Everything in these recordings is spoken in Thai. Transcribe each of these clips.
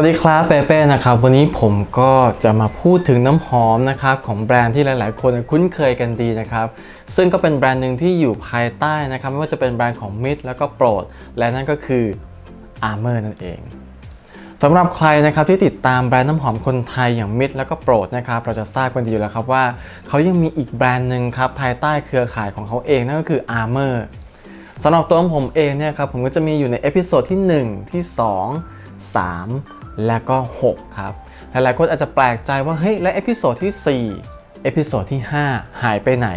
สวัสดีครับเปเป้นะครับ วันนี้ผมก็จะมาพูดถึงน้ำหอมนะครับของแบรนด์ที่หลาย ๆ คนคุ้นเคยกันดีนะครับ ซึ่งก็เป็นแบรนด์หนึ่งที่อยู่ภายใต้นะครับ ไม่ว่าจะเป็นแบรนด์ของมิตรแล้วก็โปรด และนั่นก็คือ Armor นั่นเองสำหรับใครนะครับที่ติดตามแบรนด์น้ำหอมคนไทยอย่างมิตรแล้วก็โปรดนะครับเราจะทราบกันดีอยู่แล้วครับว่า เขายังมีอีกแบรนด์หนึ่งครับภายใต้เครือข่ายของเขาเองนั่นก็คือ Armor สำหรับตัวผมเองเนี่ยครับผมก็จะมีอยู่ในเอพิโซดที่ 1 ที่ 2 3 และก็ 6 ครับ หลายๆคนอาจจะแปลกใจว่าเฮ้ยและเอพิโซดที่4เอพิโซดที่ 5 หายไปไหน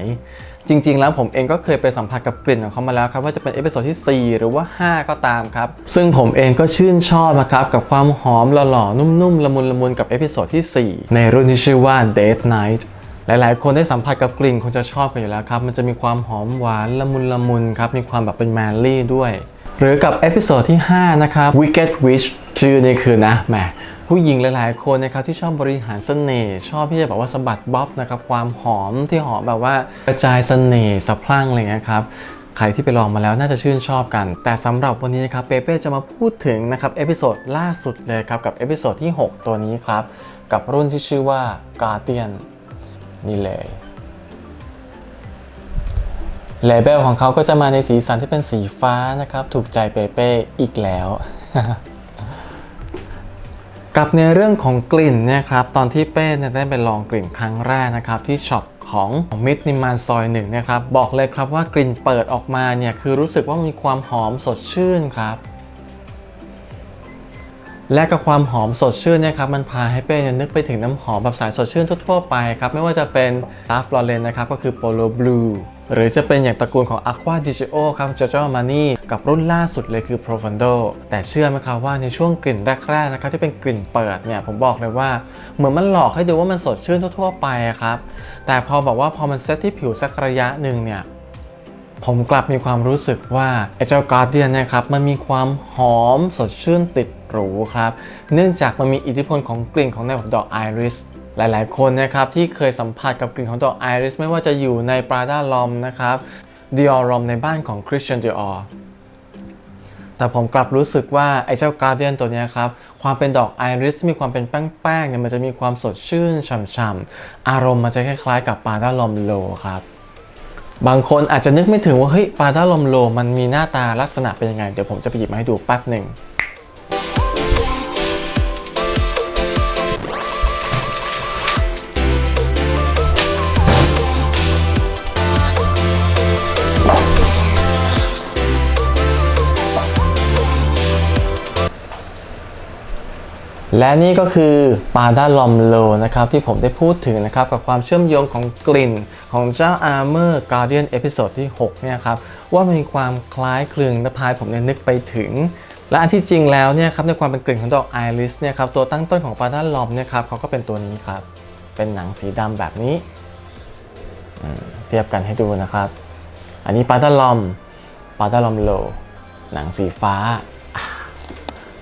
จริง ๆ แล้วผมเองก็เคยไปสัมผัสกับกลิ่นของเขามาแล้วครับ ว่าจะเป็นเอพิโซดที่ 4 หรือว่า 5 ก็ตามครับ ซึ่งผมเองก็ชื่นชอบนะครับกับความหอมหล่อๆนุ่มๆละมุนละมุนกับเอพิโซดที่ 4 ในรุ่นที่ชื่อว่า Date Night หลายๆ คนได้สัมผัสกับกลิ่นคงจะชอบกันอยู่แล้วครับ มันจะมีความหอมหวานละมุนละมุนครับ มีความแบบเป็นแมนลี่ด้วย หรือกับเอพิโซดที่ 5 นะครับ Wicked Witch ชื่อนี่คือนะแหมผู้หญิงหลายๆคนนะครับที่ชอบบริหารเสน่ห์ชอบที่จะแบบว่าสะบัดบ๊อบนะครับความหอมที่หอมแบบว่ากระจายเสน่ห์สะพรั่งอะไรเงี้ยครับใครที่ไปลองมาแล้วน่าจะชื่นชอบกัน แต่สำหรับวันนี้นะครับเปเป้จะมาพูดถึงนะครับเอพิโซดล่าสุดเลยครับกับเอพิโซดที่ 6 ตัวนี้ครับ กับรุ่นที่ชื่อว่า Guardian นี่เลยเลเบลของเขาก็จะมาในสีสันที่เป็นสีฟ้านะครับ ถูกใจเปเป้อีกแล้ว กับในเรื่องของกลิ่นเนี่ยครับตอนที่เป้เนี่ยได้ไปลองกลิ่นครั้งแรกนะครับที่ช็อปของมิดนิมานซอยหนึ่งนะครับบอกเลยครับว่ากลิ่นเปิดออกมาเนี่ยคือรู้สึกว่ามีความหอมสดชื่นครับ และกับความหอมสดชื่นเนี่ยครับมันพาให้เป้นนึกไปถึงน้ำหอมแบบสายสดชื่นทั่วๆไปครับไม่ว่าจะเป็น r a f l o r e n นะครับก็คือ Polo Blue หรือจะเป็นอย่างตระกูลของ Aqua d i g i o ครับ Giorgio Armani กับรุ่นล่าสุดเลยคือ Profondo แต่เชื่อไหมครับว่าในช่วงกลิ่นแรกๆนะครับที่เป็นกลิ่นเปิดเนี่ยผมบอกเลยว่า เหมือนมันหลอกให้ดูว่ามันสดชื่นทั่วๆไปครับ แต่พอบอกว่าพอมันเซตที่ผิวสักระยะหนึ่งเนี่ยผมกลับมีความรู้สึกว่าไอเจ้าการ์เดียนเนี่ยครับมันมีความหอมสดชื่นติด หรูครับ เนื่องจากมันมีอิทธิพลของกลิ่นของในดอกไอริสหลายๆ คนนะครับที่เคยสัมผัสกับกลิ่นของดอกไอริสไม่ว่าจะอยู่ใน Prada l o m นะครับ Dior l o m ในบ้านของ Christian Dior แต่ผมกลับรู้สึกว่า ไอ้เจ้าการ์เดียนตัวนี้ครับ ความเป็นดอกไอริสมีความเป็นแป้งๆเนี่ยมันจะมีความสดชื่นฉ่ำๆอารมณ์มันจะคล้ายๆ กับ Prada l o m Low ครับ บางคนอาจจะนึกไม่ถึงว่าเฮ้ยปาด้าลอมโลมันมีหน้าตาลักษณะเป็นยังไง เดี๋ยวผมจะไปหยิบมาให้ดูแป๊บหนึ่ง และนี่ก็คือปาด้าลอมโลนะครับที่ผมได้พูดถึงนะครับกับความเชื่อมโยงของกลิ่นของเจ้า Armor Guardian เอพิโซดที่ 6 เนี่ยครับ ว่ามันมีความคล้ายคลึงและพายผมเนี่ยนึกไปถึง และอันที่จริงแล้วเนี่ยครับในความเป็นกลิ่นของดอกไอริสเนี่ยครับตัวตั้งต้นของปาด้าลอมเนี่ยครับเขาก็เป็นตัวนี้ครับ เป็นหนังสีดำแบบนี้เทียบกันให้ดูนะครับ อันนี้ปาด้าลอมปาด้าลอมโลหนังสีฟ้า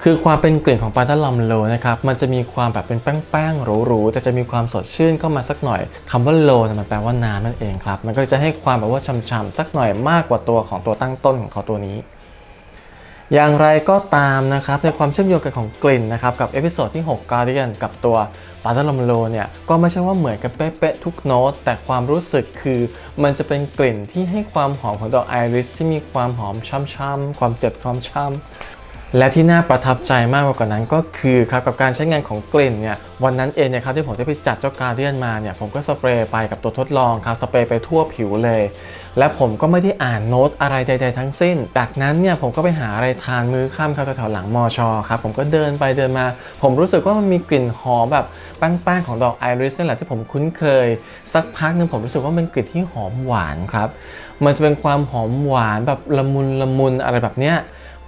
คือความเป็นกลิ่นของปาต้าลอมโลนะครับมันจะมีความแบบเป็นแป้งๆหรูๆแต่จะมีความสดชื่นเข้ามาสักหน่อยคำว่าโลนะมันแปลว่าน้ำนั่นเองครับมันก็จะให้ความแบบว่าช่ำๆสักหน่อยมากกว่าตัวของตัวตั้งต้นของเขาตัวนี้อย่างไรก็ตามนะครับในความเชื่อมโยงกันของกลิ่นนะครับกับเอพิโซดที่ 6 Guardian กับตัวปาต้าลอมโลเนี่ยก็ไม่ใช่ว่าเหมือนกันเป๊ะๆทุกโน้ต แต่ความรู้สึกคือมันจะเป็นกลิ่นที่ให้ความหอมของดอกไอริสที่มีความหอมช่ำๆความเจ็บความช่ำ และที่น่าประทับใจมากกว่านั้นก็คือครับกับการใช้งานของกลิ่นเนี่ยวันนั้นเองเนี่ยครับที่ผมได้ไปจัดเจ้าการเดียนมาเนี่ยผมก็สเปรย์ไปกับตัวทดลองครับสเปรย์ไปทั่วผิวเลย และผมก็ไม่ได้อ่านโน้ตอะไรใด ๆ ทั้งสิ้น จากนั้นเนี่ยผมก็ไปหาอะไรทานมื้อค่ำครับแถวๆหลังมอชอครับผมก็เดินไปเดินมา ผมรู้สึกว่ามันมีกลิ่นหอมแบบแป้งๆของดอกไอริสนี่แหละที่ผมคุ้นเคย สักพักหนึงผมรู้สึกว่ามันกลิ่นที่หอมหวานครับมันจะเป็นความหอมหวานแบบละมุนละมุนอะไรแบบเนี้ย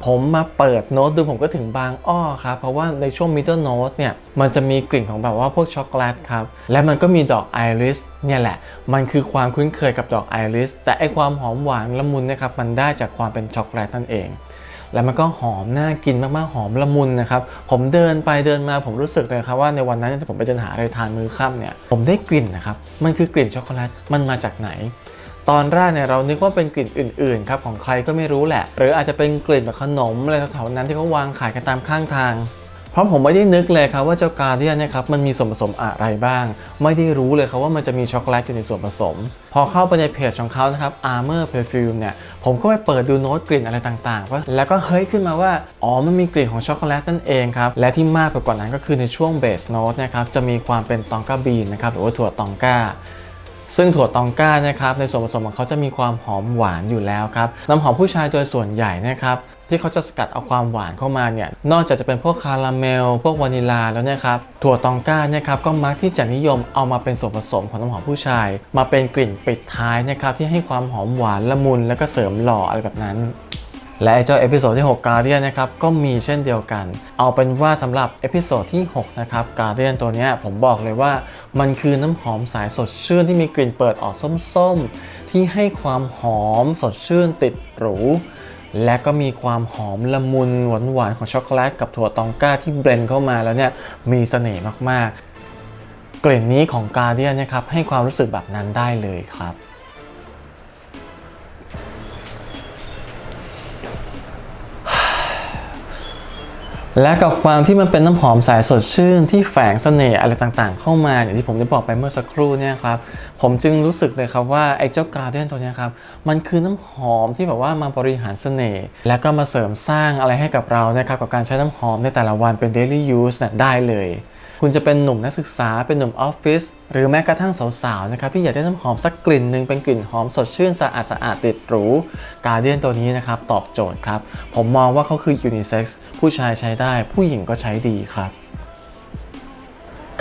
ผมมาเปิดโน้ตดูผมก็ถึงบางอ้อครับ เพราะว่าในช่วง middle note เนี่ย มันจะมีกลิ่นของแบบว่าพวกช็อกโกแลตครับ และมันก็มีดอกไอริสเนี่ยแหละ มันคือความคุ้นเคยกับดอกไอริส แต่ไอความหอมหวานละมุนนะครับ มันได้จากความเป็นช็อกโกแลตนั่นเอง แล้วมันก็หอมน่ากินมากๆ หอมละมุนนะครับ ผมเดินไปเดินมาผมรู้สึกเลยครับว่าในวันนั้นที่ผมไปเดินหาอะไรทานมื้อค่ำเนี่ย ผมได้กลิ่นนะครับ มันคือกลิ่นช็อกโกแลต มันมาจากไหน ตอนแรกเนี่ยเรานึกว่าเป็นกลิ่นอื่นๆครับของใครก็ไม่รู้แหละ หรืออาจจะเป็นกลิ่นแบบขนมอะไรแถวๆนั้นที่เขาวางขายกันตามข้างทาง เพราะผมไม่ได้นึกเลยครับว่าเจ้าการเดียนเนี่ยครับมันมีส่วนผสมอะไรบ้าง ไม่ได้รู้เลยครับว่ามันจะมีช็อกโกแลตอยู่ในส่วนผสม พอเข้าไปในเพจของเขานะครับ Armor Perfume เนี่ยผมก็ไปเปิดดูโน้ตกลิ่นอะไรต่างๆว่าแล้วก็เฮ้ยขึ้นมาว่า อ๋อ มันมีกลิ่นของช็อกโกแลตนั่นเองครับ และที่มากไปกว่านั้นก็คือในช่วงเบสโน้ตนะครับ จะมีความเป็นตองกาบีนนะครับ หรือว่าถั่วตองกา ซึ่งถั่วตองก้านะครับในส่วนผสมของเขาจะมีความหอมหวานอยู่แล้วครับน้ำหอมผู้ชายโดยส่วนใหญ่นะครับที่เขาจะสกัดเอาความหวานเข้ามาเนี่ยนอกจากจะเป็นพวกคาราเมล พวกวานิลาแล้วเนี่ยครับถั่วตองก้าเนี่ยครับก็มักที่จะนิยมเอามาเป็นส่วนผสมของน้ำหอมผู้ชาย มาเป็นกลิ่นปิดท้ายนะครับที่ให้ความหอมหวานละมุนแล้วก็เสริมหล่ออะไรแบบนั้น และไอเจ้าเอพิโซดที่ 6 Guardian นะครับก็มีเช่นเดียวกัน เอาเป็นว่าสำหรับเอพิโซดที่ 6 นะครับ Guardian ตัวนี้ผมบอกเลยว่ามันคือน้ำหอมสายสดชื่นที่มีกลิ่นเปิดออกส้มๆ ที่ให้ความหอมสดชื่นติดหรูและก็มีความหอมละมุนหวานหวานๆของช็อกโกแลตกับถั่วตองก้าที่เบลนด์เข้ามาแล้วเนี่ยมีเสน่ห์มากๆ กลิ่นนี้ของ Guardian นะครับให้ความรู้สึกแบบนั้นได้เลยครับ และกับความที่มันเป็นน้ำหอมสายสดชื่นที่แฝงเสน่ห์อะไรต่างๆ เข้ามาอย่างที่ผมได้บอกไปเมื่อสักครู่เนี่ยครับผมจึงรู้สึกเลยครับว่าไอ้เจ้าการเดียนตัวนี้ครับมันคือน้ำหอมที่แบบว่ามาบริหารเสน่ห์และก็มาเสริมสร้างอะไรให้กับเรานะครับกับการใช้น้ำหอมในแต่ละวันเป็น daily use นี่ยได้เลย คุณจะเป็นหนุ่มนักศึกษาเป็นหนุ่มออฟฟิศหรือแม้กระทั่งสาวๆนะครับที่อยากได้น้ำหอมสักกลิ่นหนึ่งเป็นกลิ่นหอมสดชื่นสะอาดสะอาดติดหรูการเดียนตัวนี้นะครับตอบโจทย์ครับ ผมมองว่าเขาคือยูนิเซ็กซ์ผู้ชายใช้ได้ผู้หญิงก็ใช้ดีครับ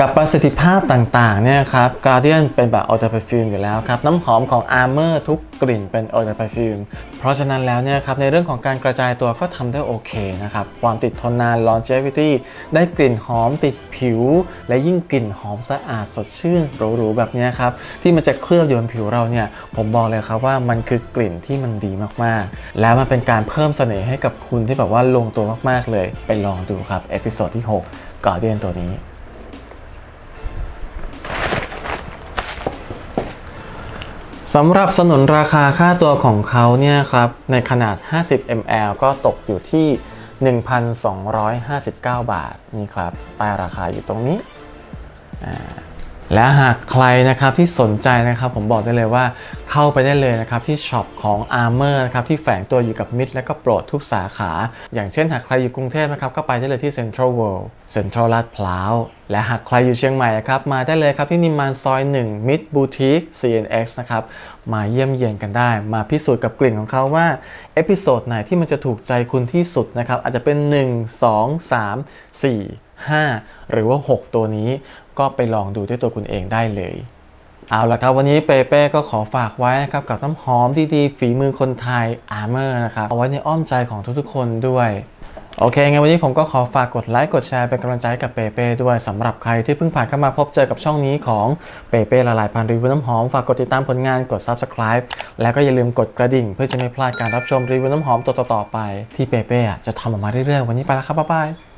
กับประสิทธิภาพต่างๆเนี่ยครับ Guardian เป็นแบบ Eau de Parfum อยู่แล้วครับ น้ำหอมของ Armor ทุกกลิ่นเป็น Eau de Parfum เพราะฉะนั้นแล้วเนี่ยครับในเรื่องของการกระจายตัวก็ทำได้โอเคนะครับ ความติดทนนาน longevity ได้กลิ่นหอมติดผิว และยิ่งกลิ่นหอมสะอาดสดชื่นหรูๆแบบนี้ครับ ที่มันจะเคลือบอยู่บนผิวเราเนี่ย ผมบอกเลยครับว่ามันคือกลิ่นที่มันดีมากๆ แล้วมันเป็นการเพิ่มเสน่ห์ให้กับคุณที่แบบว่าลงตัวมากๆเลย ไปลองดูครับเอพิโซดที่ 6 Guardian ตัวนี้ สำหรับสนุนราคาค่าตัวของเขาเนี่ยครับ ในขนาด 50 ml ก็ตกอยู่ที่ 1,259 บาทนี่ครับป้ายราคาอยู่ตรงนี้อ่า และหากใครนะครับที่สนใจนะครับผมบอกได้เลยว่าเข้าไปได้เลยนะครับที่ช็อปของ Armor นะครับที่แฝงตัวอยู่กับมิตรและก็โปรดทุกสาขา อย่างเช่นหากใครอยู่กรุงเทพนะครับก็ไปได้เลยที่ Central World Central ลาดพร้าวและหากใครอยู่เชียงใหม่ครับมาได้เลยครับที่นิมมานซอย 1 Mid Boutique CNX นะครับมาเยี่ยมเยียนกันได้ มาพิสูจน์กับกลิ่นของเขาว่าเอพิโซดไหนที่มันจะถูกใจคุณที่สุดนะครับอาจจะเป็น 1 2 3 4 5 หรือว่า 6 ตัวนี้ ก็ไปลองดูด้วยตัวคุณเองได้เลย เอาละครับวันนี้เปเป้ก็ขอฝากไว้นะครับกับน้ำหอมดีๆฝีมือคนไทย Armor นะครับเอาไว้ในอ้อมใจของทุกๆคนด้วยโอเคงั้นวันนี้ผมก็ขอฝากกดไลค์ กดแชร์เป็นกำลังใจกับเปเป้ด้วยสำหรับใครที่เพิ่งผ่านเข้ามาพบเจอกับช่องนี้ของเปเป้ละลายพันรีวิวน้ำหอม ฝากกดติดตามผลงานกด Subscribe แล้วก็อย่าลืมกดกระดิ่ง เพื่อจะไม่พลาดการรับชมรีวิวน้ำหอมตัวต่อๆไป ที่เปเป้อะจะทำออกมาเรื่อยๆ วันนี้ไปแล้วครับบ๊ายบาย